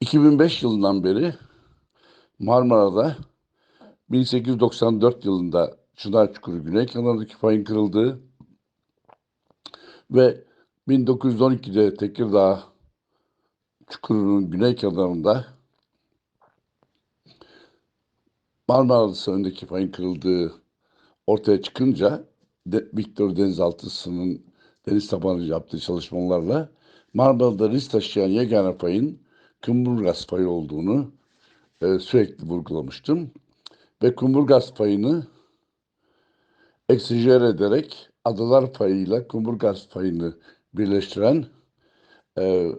2005 yılından beri Marmara'da 1894 yılında Çınar Çukuru Güney kenarındaki fayın kırıldığı ve 1912'de Tekirdağ Çukuru'nun güney kenarında Marmara önündeki fayın kırıldığı ortaya çıkınca de, Victor Denizaltısı'nın deniz tabanı yaptığı çalışmalarla Marmara'da risk taşıyan yegane fayın Kumburgaz payı olduğunu e, sürekli vurgulamıştım. Ve Kumburgaz payını eksijer ederek Adalar payıyla Kumburgaz payını birleştiren e,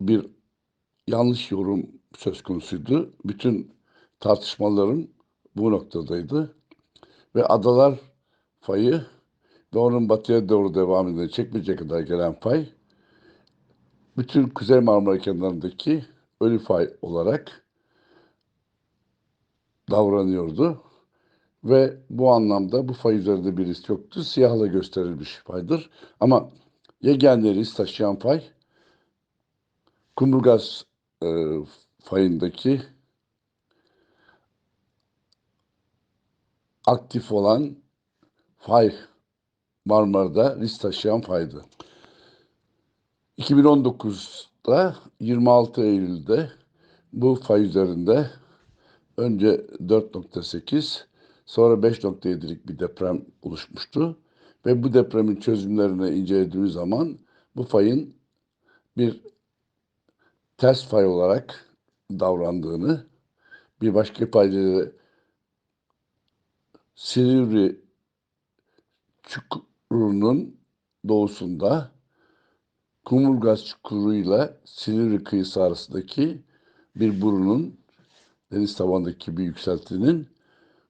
bir yanlış yorum söz konusuydu. Bütün tartışmalarım bu noktadaydı. Ve Adalar payı ve onun batıya doğru devam eden çekmeyecek kadar gelen pay bütün Kuzey Marmara kenarındaki ölü fay olarak davranıyordu. Ve bu anlamda bu fay üzerinde bir risk yoktu. Siyahla gösterilmiş faydır. Ama yegane risk taşıyan fay Kumburgaz e, fayındaki aktif olan fay Marmara'da risk taşıyan faydı. 2019'da 26 Eylül'de bu fay üzerinde önce 4.8 sonra 5.7'lik bir deprem oluşmuştu. Ve bu depremin çözümlerini incelediğimiz zaman bu fayın bir ters fay olarak davrandığını, bir başka ifadede Silivri çukurunun doğusunda Kumurgaz çukuruyla Silivri kıyısı arasındaki bir burunun deniz tabandaki bir yükseltinin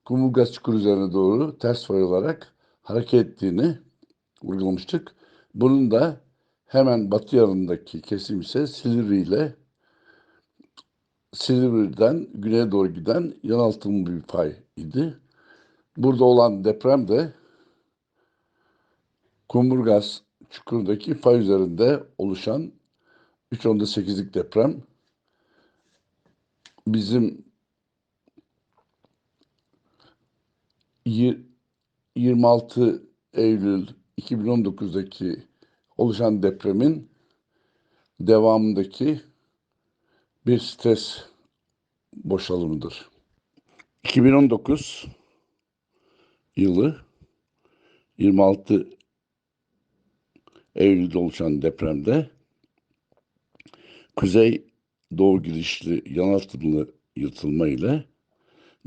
Kumurgaz çukuru üzerine doğru ters fay olarak hareket ettiğini vurgulamıştık. Bunun da hemen batı yanındaki kesim ise Silivri ile Silivri'den güneye doğru giden yanaltımlı bir fay idi. Burada olan deprem de Kumburgaz çukurdaki fay üzerinde oluşan 3.8'lik deprem bizim 26 Eylül 2019'daki oluşan depremin devamındaki bir stres boşalımıdır. 2019 yılı 26 Eylül'de oluşan depremde kuzey doğu gidişli yanaltımlı yırtılma ile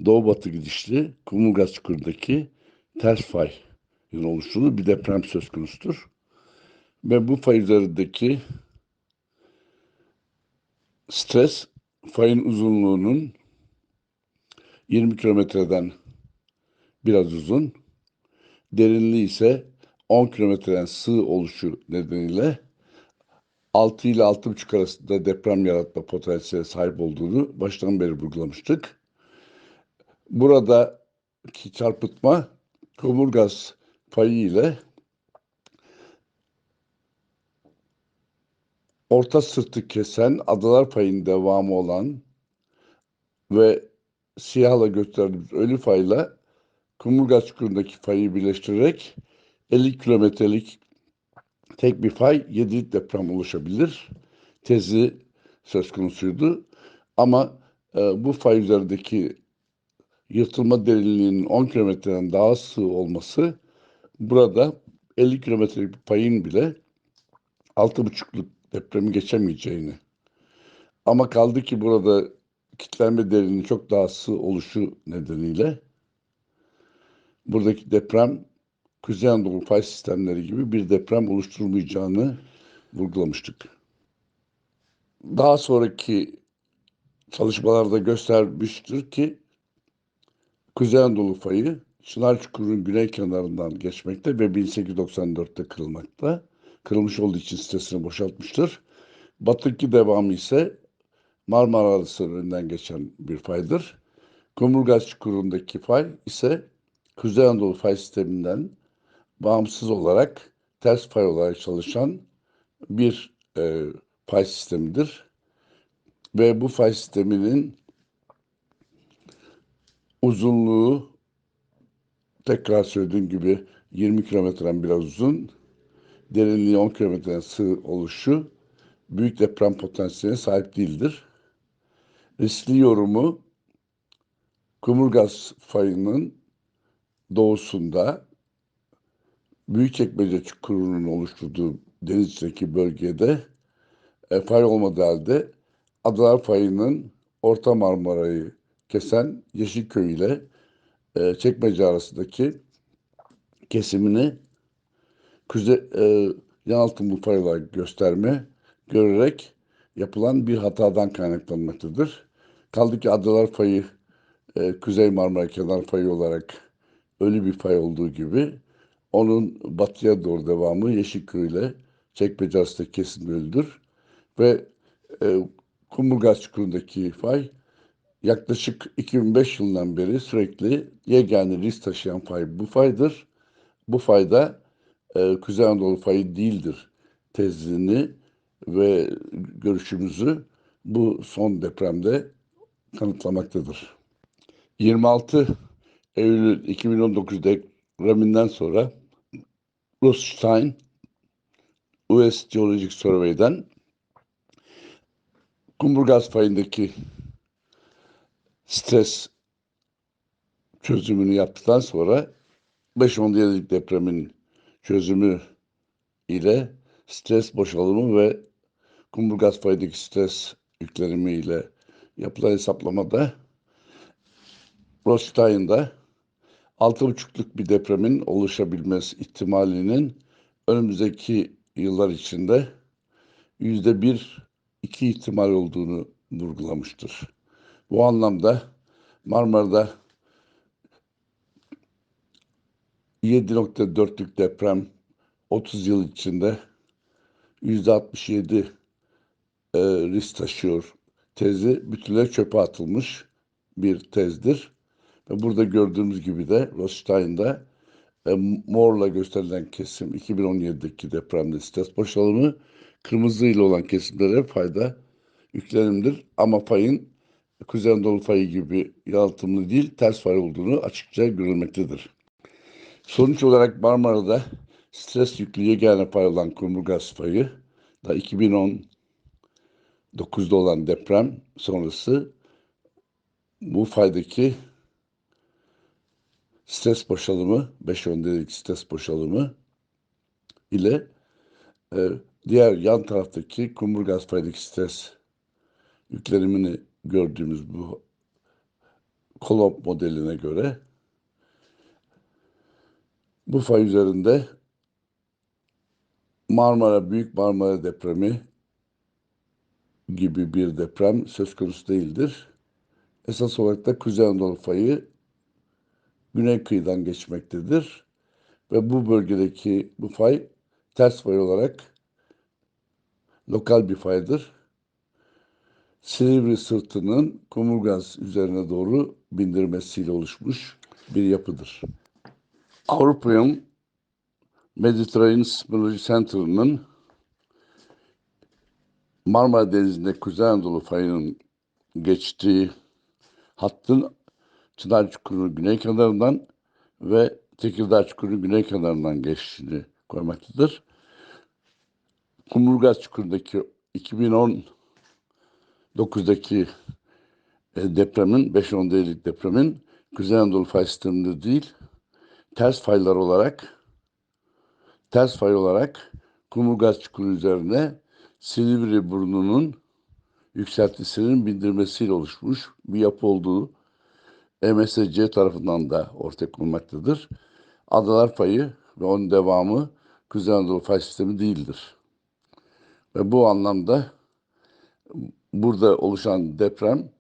doğu batı gidişli Kumulgaz çukurundaki ters fay oluştuğu bir deprem söz konusudur. Ve bu fay üzerindeki stres fayın uzunluğunun 20 kilometreden biraz uzun, derinliği ise 10 kilometreden sığ oluşu nedeniyle 6 ile 6,5 arasında deprem yaratma potansiyeline sahip olduğunu baştan beri vurgulamıştık. Buradaki çarpıtma Kumurgaz payı ile orta sırtı kesen adalar payının devamı olan ve siyahla gösterdiğimiz ölü fayla Kumurgaz çukurundaki fayı birleştirerek 50 kilometrelik tek bir fay 7 deprem oluşabilir. Tezi söz konusuydu. Ama e, bu fay üzerindeki yırtılma derinliğinin 10 kilometreden daha sığ olması burada 50 kilometrelik bir payın bile 6,5'luk depremi geçemeyeceğini. Ama kaldı ki burada kitlenme derinliği çok daha sığ oluşu nedeniyle buradaki deprem Kuzey Anadolu fay sistemleri gibi bir deprem oluşturmayacağını vurgulamıştık. Daha sonraki çalışmalarda göstermiştir ki Kuzey Anadolu fayı Çınar Çukuru'nun güney kenarından geçmekte ve 1894'te kırılmakta. Kırılmış olduğu için sitesini boşaltmıştır. Batıki devamı ise Marmara Adası geçen bir faydır. Kumurgaz Çukuru'ndaki fay ise Kuzey Anadolu fay sisteminden bağımsız olarak ters fay olarak çalışan bir e, pay sistemidir. Ve bu fay sisteminin uzunluğu tekrar söylediğim gibi 20 kilometreden biraz uzun, derinliği 10 kilometreden sığ oluşu büyük deprem potansiyeline sahip değildir. Riskli yorumu Kumurgaz fayının doğusunda Büyükçekmece çukurunun oluşturduğu denizdeki bölgede e, fay olmadığı halde Adalar Fayı'nın Orta Marmara'yı kesen Yeşilköy ile e, Çekmece arasındaki kesimini kuze, e, yanaltımlı fay olarak gösterme, görerek yapılan bir hatadan kaynaklanmaktadır. Kaldı ki Adalar Fayı e, Kuzey Marmara Kenar Fayı olarak ölü bir fay olduğu gibi onun batıya doğru devamı Yeşilköy ile Çekmece arasındaki kesim ölüdür. Ve e, Kumburgaz çukurundaki fay yaklaşık 2005 yılından beri sürekli yegane risk taşıyan fay bu faydır. Bu fayda e, Kuzey Anadolu fayı değildir tezini ve görüşümüzü bu son depremde kanıtlamaktadır. 26 Eylül 2019 depreminden sonra Rothstein US Geologic Survey'den Kumburgaz fayındaki stres çözümünü yaptıktan sonra 5-10 depremin çözümü ile stres boşalımı ve Kumburgaz fayındaki stres yüklenimi ile yapılan hesaplamada Rothstein'da 6,5'luk bir depremin oluşabilmesi ihtimalinin önümüzdeki yıllar içinde yüzde bir, iki ihtimal olduğunu vurgulamıştır. Bu anlamda Marmara'da 7.4'lük deprem 30 yıl içinde yüzde 67 e, risk taşıyor tezi bütünle çöpe atılmış bir tezdir. Burada gördüğümüz gibi de Rothstein'da e, morla gösterilen kesim 2017'deki depremde stres boşalımı, kırmızı ile olan kesimlere fayda yüklenimdir. Ama fayın Kuzey Anadolu fayı gibi yalıtımlı değil, ters fay olduğunu açıkça görülmektedir. Sonuç olarak Marmara'da stres yüklü yegane fay olan Kumburgaz fayı da 2010'da olan deprem sonrası bu faydaki stres boşalımı, 5 öndelik stres boşalımı ile e, diğer yan taraftaki kumburgaz faydaki stres yüklenimini gördüğümüz bu Kolomb modeline göre bu fay üzerinde Marmara, Büyük Marmara depremi gibi bir deprem söz konusu değildir. Esas olarak da Kuzey Anadolu fayı güney kıyıdan geçmektedir. Ve bu bölgedeki bu fay ters fay olarak lokal bir faydır. Silivri sırtının Kumurgaz üzerine doğru bindirmesiyle oluşmuş bir yapıdır. Avrupa'nın Mediterranean Sismology Center'ının Marmara Denizi'nde Kuzey Anadolu fayının geçtiği hattın Çınar Çukuru'nun güney kenarından ve Tekirdağ Çukuru'nun güney kenarından geçtiğini koymaktadır. Kumburgaz Çukuru'ndaki 2019'daki e, depremin, 5-10 değerlik depremin Kuzey Anadolu fay sisteminde değil, ters faylar olarak ters fay olarak Kumburgaz Çukuru üzerine Silivri burnunun yükseltisinin bindirmesiyle oluşmuş bir yapı olduğu MSC tarafından da ortaya konulmaktadır. Adalar payı ve onun devamı Kuzey Anadolu fay sistemi değildir. Ve bu anlamda burada oluşan deprem,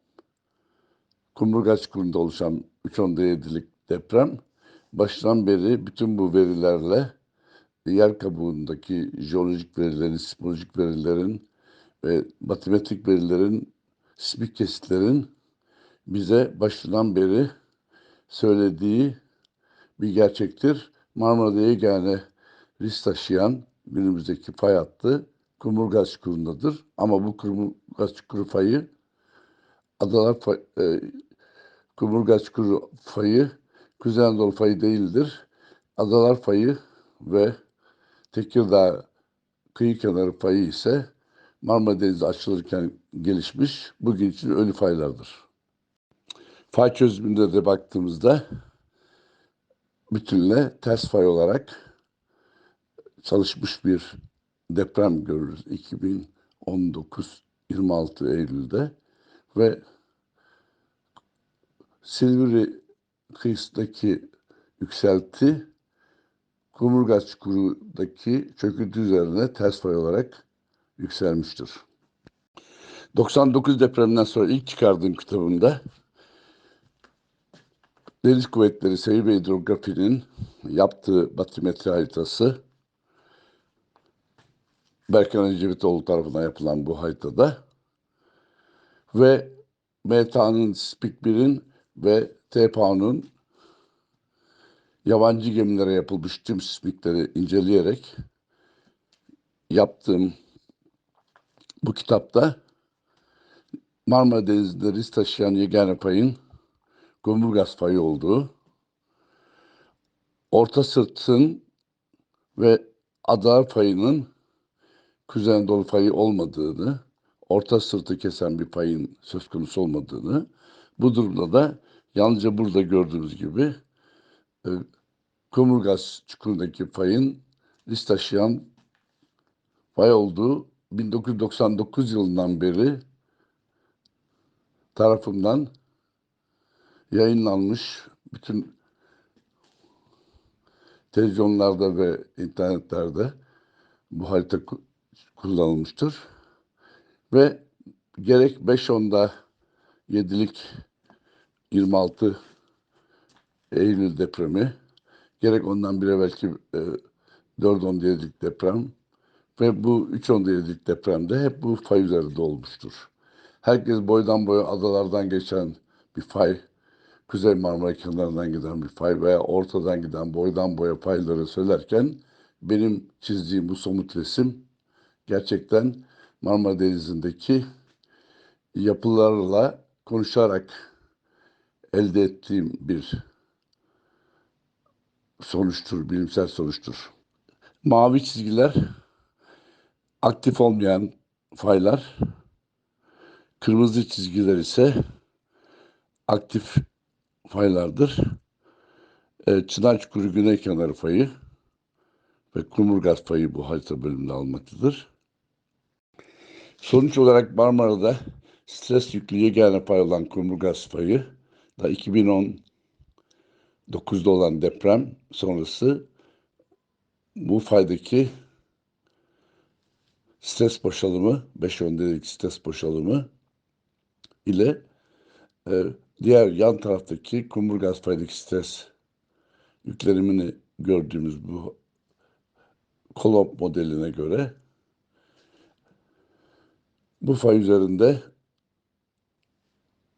Kumburgaz çukurunda oluşan 3.7'lik deprem, baştan beri bütün bu verilerle yer kabuğundaki jeolojik verilerin, sismolojik verilerin ve matematik verilerin, sismik kesitlerin bize başından beri söylediği bir gerçektir. Marmara'da yegane risk taşıyan günümüzdeki fay hattı Kumurgaz Çukuru'ndadır. Ama bu Kumurgaz Çukuru fayı Adalar fay, e, Kumurgaz Çukuru fayı Kuzey Anadolu fayı değildir. Adalar fayı ve Tekirdağ kıyı kenarı fayı ise Marmara Denizi açılırken gelişmiş bugün için ölü faylardır. Fay çözümünde de baktığımızda bütünle ters fay olarak çalışmış bir deprem görürüz 2019 26 Eylül'de ve Silivri kıyısındaki yükselti Kumurgaz Çukuru'daki çöküntü üzerine ters fay olarak yükselmiştir. 99 depreminden sonra ilk çıkardığım kitabımda Deniz Kuvvetleri Seviye Hidrografi'nin yaptığı batimetre haritası Berkan Ecevitoğlu tarafından yapılan bu haritada ve MTA'nın Spik 1'in ve TPA'nın yabancı gemilere yapılmış tüm sismikleri inceleyerek yaptığım bu kitapta Marmara Denizi'nde risk taşıyan yegane payın Gomurgaz payı olduğu, Orta Sırt'ın ve Adalar payının Kuzey Anadolu payı olmadığını, Orta Sırt'ı kesen bir payın söz konusu olmadığını, bu durumda da yalnızca burada gördüğümüz gibi e, Kumurgaz çukurundaki payın risk taşıyan pay olduğu 1999 yılından beri tarafından yayınlanmış bütün televizyonlarda ve internetlerde bu harita ku- kullanılmıştır. Ve gerek 5.10'da 7'lik 26 Eylül depremi, gerek ondan bir evvelki e, 4.10 7'lik deprem ve bu 3.10 7'lik depremde hep bu fay üzerinde olmuştur. Herkes boydan boya adalardan geçen bir fay, Kuzey Marmara kenarından giden bir fay veya ortadan giden boydan boya payları söylerken benim çizdiğim bu somut resim gerçekten Marmara Denizi'ndeki yapılarla konuşarak elde ettiğim bir sonuçtur, bilimsel sonuçtur. Mavi çizgiler aktif olmayan faylar, kırmızı çizgiler ise aktif faylardır. E, Çınar Çukuru Güney Kenarı fayı ve Kumurgaz fayı bu harita bölümünde almaktadır. Sonuç olarak Marmara'da stres yüklü yegane pay olan Kumurgaz fayı da 2019'da olan deprem sonrası bu faydaki stres boşalımı, 5 öndelik stres boşalımı ile e, diğer yan taraftaki kumburgaz faydaki stres yüklenimini gördüğümüz bu Kolomb modeline göre bu fay üzerinde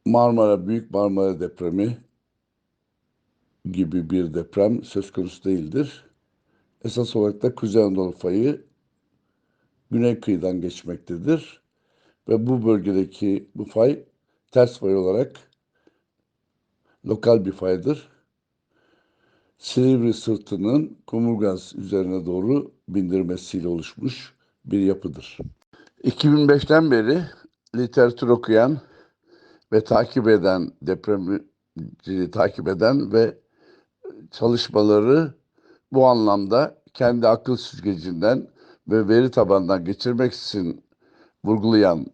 Marmara, Büyük Marmara depremi gibi bir deprem söz konusu değildir. Esas olarak da Kuzey Anadolu fayı güney kıyıdan geçmektedir. Ve bu bölgedeki bu fay ters fay olarak lokal bir faydır. Silivri sırtının Kumurgaz üzerine doğru bindirmesiyle oluşmuş bir yapıdır. 2005'ten beri literatür okuyan ve takip eden depremi takip eden ve çalışmaları bu anlamda kendi akıl süzgecinden ve veri tabanından geçirmek için vurgulayan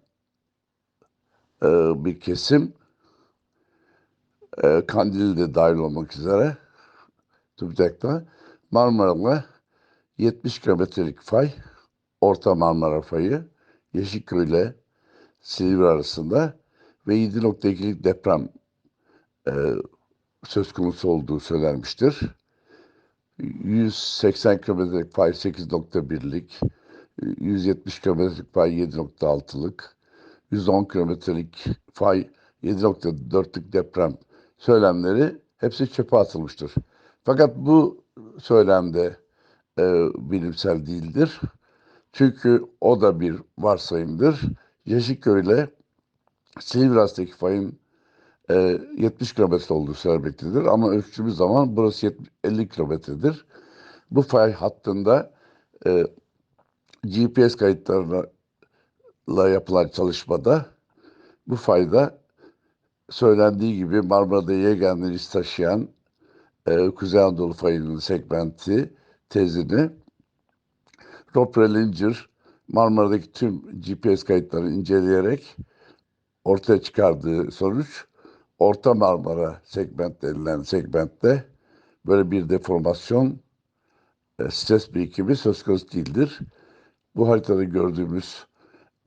e, bir kesim e, Kandil de dahil olmak üzere TÜBİTAK'ta Marmara'la 70 kilometrelik fay Orta Marmara fayı Yeşilköy ile Silivri arasında ve 7.2'lik deprem e, söz konusu olduğu söylenmiştir. 180 kilometrelik fay 8.1'lik, 170 kilometrelik fay 7.6'lık, 110 kilometrelik fay 7.4'lük deprem söylemleri hepsi çöpe atılmıştır. Fakat bu söylemde e, bilimsel değildir. Çünkü o da bir varsayımdır. Yeşilköy ile Silivri'deki fayın e, 70 kilometre olduğu söylenmektedir. Ama ölçtüğümüz zaman burası 70, 50 kilometredir. Bu fay hattında e, GPS kayıtlarıyla yapılan çalışmada bu fayda söylendiği gibi Marmara'da Yegen'den iz taşıyan e, Kuzey Anadolu fayının segmenti tezini Rob Relinger Marmara'daki tüm GPS kayıtlarını inceleyerek ortaya çıkardığı sonuç Orta Marmara segment denilen segmentte böyle bir deformasyon e, stres birikimi söz konusu değildir. Bu haritada gördüğümüz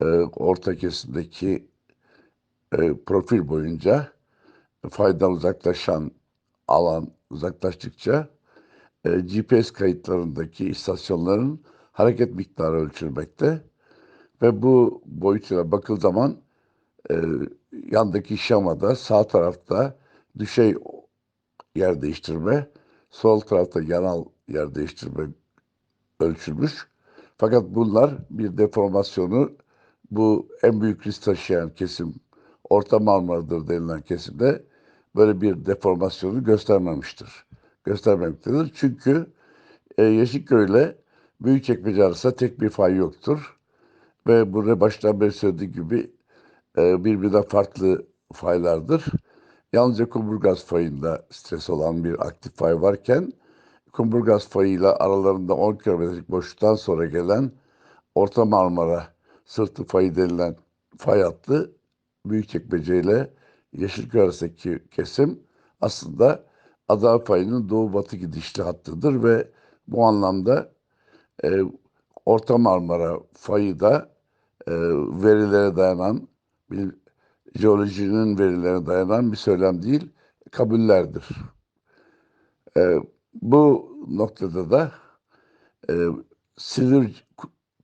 e, orta kesimdeki e, profil boyunca faydan uzaklaşan alan uzaklaştıkça e, GPS kayıtlarındaki istasyonların hareket miktarı ölçülmekte ve bu boyutuna bakıldığı zaman e, yandaki şemada sağ tarafta düşey yer değiştirme, sol tarafta yanal yer değiştirme ölçülmüş. Fakat bunlar bir deformasyonu bu en büyük risk taşıyan kesim Orta Marmara'dır denilen kesimde böyle bir deformasyonu göstermemiştir. Göstermemektedir. Çünkü e, Yeşilköy Büyükçekmece arasında tek bir fay yoktur. Ve burada baştan beri söylediğim gibi e, birbirinden farklı faylardır. Yalnızca Kumburgaz fayında stres olan bir aktif fay varken Kumburgaz fayıyla aralarında 10 kilometrelik boşluktan sonra gelen Orta Marmara sırtı fayı denilen fay hattı Büyükçekmece ile Yeşilköy arasındaki kesim aslında Ada payının doğu batı gidişli hattıdır ve bu anlamda e, Orta Marmara fayı da e, verilere dayanan bir jeolojinin verilerine dayanan bir söylem değil, kabullerdir. E, bu noktada da e, Silivri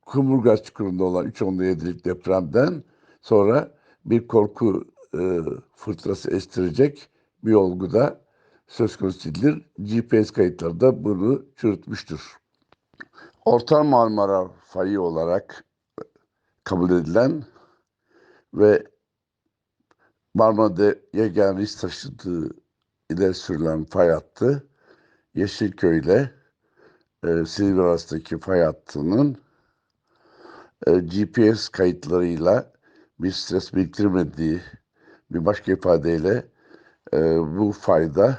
Kumurgaz çukurunda olan 3.7'lik depremden sonra bir korku e, fırtınası estirecek bir olgu da söz konusu değildir. GPS kayıtları da bunu çürütmüştür. Orta Marmara fayı olarak kabul edilen ve Marmara'da yegane risk taşıdığı ileri sürülen fay hattı Yeşilköy ile e, Silivri arasındaki fay hattının e, GPS kayıtlarıyla bir stres biriktirmediği bir başka ifadeyle e, bu fayda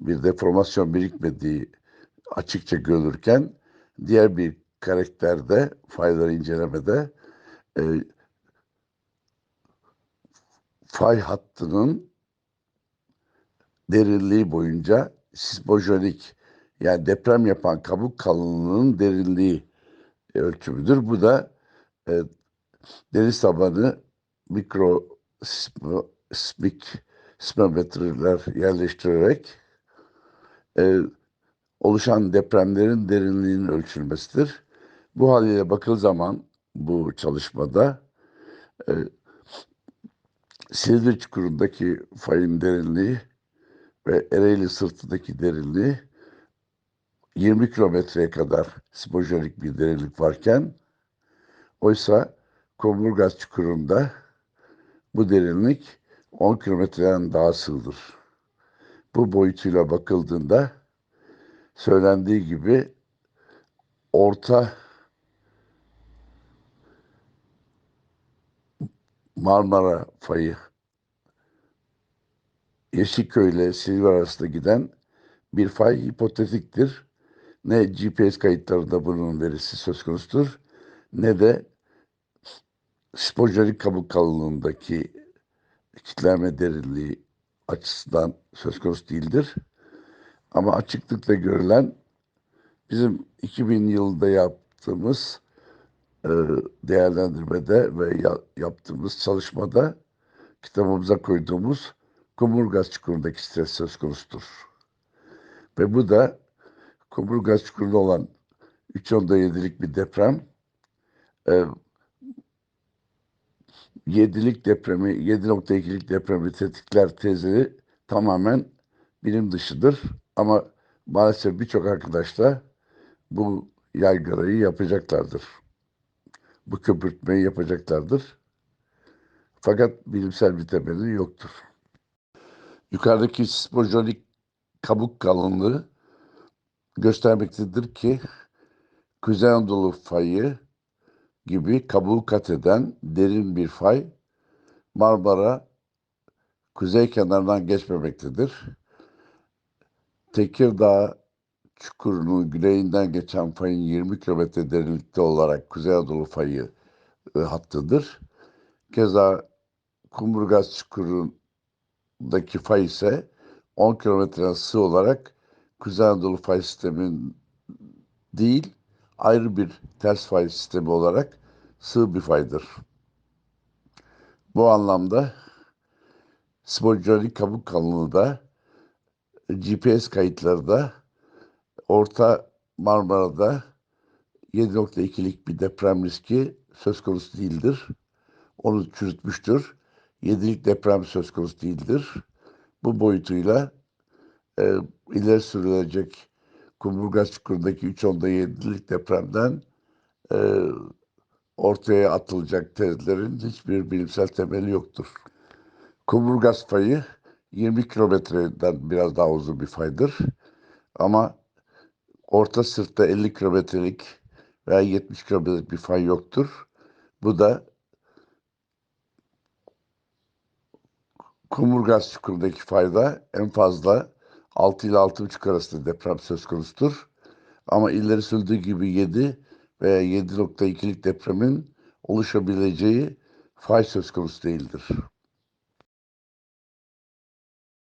bir deformasyon birikmediği açıkça görülürken diğer bir karakterde fayları incelemede e, fay hattının derinliği boyunca sismojenik yani deprem yapan kabuk kalınlığının derinliği ölçümüdür. Bu da e, deniz tabanı mikro sismik sismometreler yerleştirerek e, oluşan depremlerin derinliğinin ölçülmesidir. Bu haliyle bakıl zaman bu çalışmada e, Silivri çukurundaki fayın derinliği ve Ereğli sırtındaki derinliği 20 kilometreye kadar sismojenik bir derinlik varken oysa Kumburgaz çukurunda bu derinlik 10 kilometreden daha sığdır. Bu boyutuyla bakıldığında söylendiği gibi orta Marmara fayı Yeşilköy ile Silivri arasında giden bir fay hipotetiktir. Ne GPS kayıtlarında bunun verisi söz konusudur ne de spojenik kabuk kalınlığındaki kitlenme derinliği açısından söz konusu değildir. Ama açıklıkla görülen bizim 2000 yılında yaptığımız e, değerlendirmede ve ya, yaptığımız çalışmada kitabımıza koyduğumuz Kumurgaz çukurundaki stres söz konusudur. Ve bu da Kumurgaz çukurunda olan 3.7'lik bir deprem e, 7'lik depremi, 7.2'lik depremi tetikler tezi tamamen bilim dışıdır. Ama maalesef birçok arkadaş da bu yaygarayı yapacaklardır. Bu köpürtmeyi yapacaklardır. Fakat bilimsel bir temeli yoktur. Yukarıdaki sismojenik kabuk kalınlığı göstermektedir ki Kuzey Anadolu fayı gibi kabuğu kat eden derin bir fay Marmara kuzey kenarından geçmemektedir. Tekirdağ çukurunun güneyinden geçen fayın 20 kilometre derinlikte olarak Kuzey Anadolu fayı e, hattıdır. Keza Kumburgaz çukurundaki fay ise 10 kilometre sığ olarak Kuzey Anadolu fay sistemin değil ayrı bir ters fay sistemi olarak sığ bir faydır. Bu anlamda sponjonik kabuk kalınlığı da GPS kayıtları da Orta Marmara'da 7.2'lik bir deprem riski söz konusu değildir. Onu çürütmüştür. 7'lik deprem söz konusu değildir. Bu boyutuyla e, ileri sürülecek Kumburgaz Çukuru'ndaki 3.7'lik depremden e, ortaya atılacak tezlerin hiçbir bilimsel temeli yoktur. Kumburgaz fayı 20 kilometreden biraz daha uzun bir faydır. Ama orta sırtta 50 kilometrelik veya 70 kilometrelik bir fay yoktur. Bu da Kumburgaz çukurundaki fayda en fazla 6 ile 6,5 arasında deprem söz konusudur. Ama ileri sürdüğü gibi 7 veya 7.2'lik depremin oluşabileceği fay söz konusu değildir.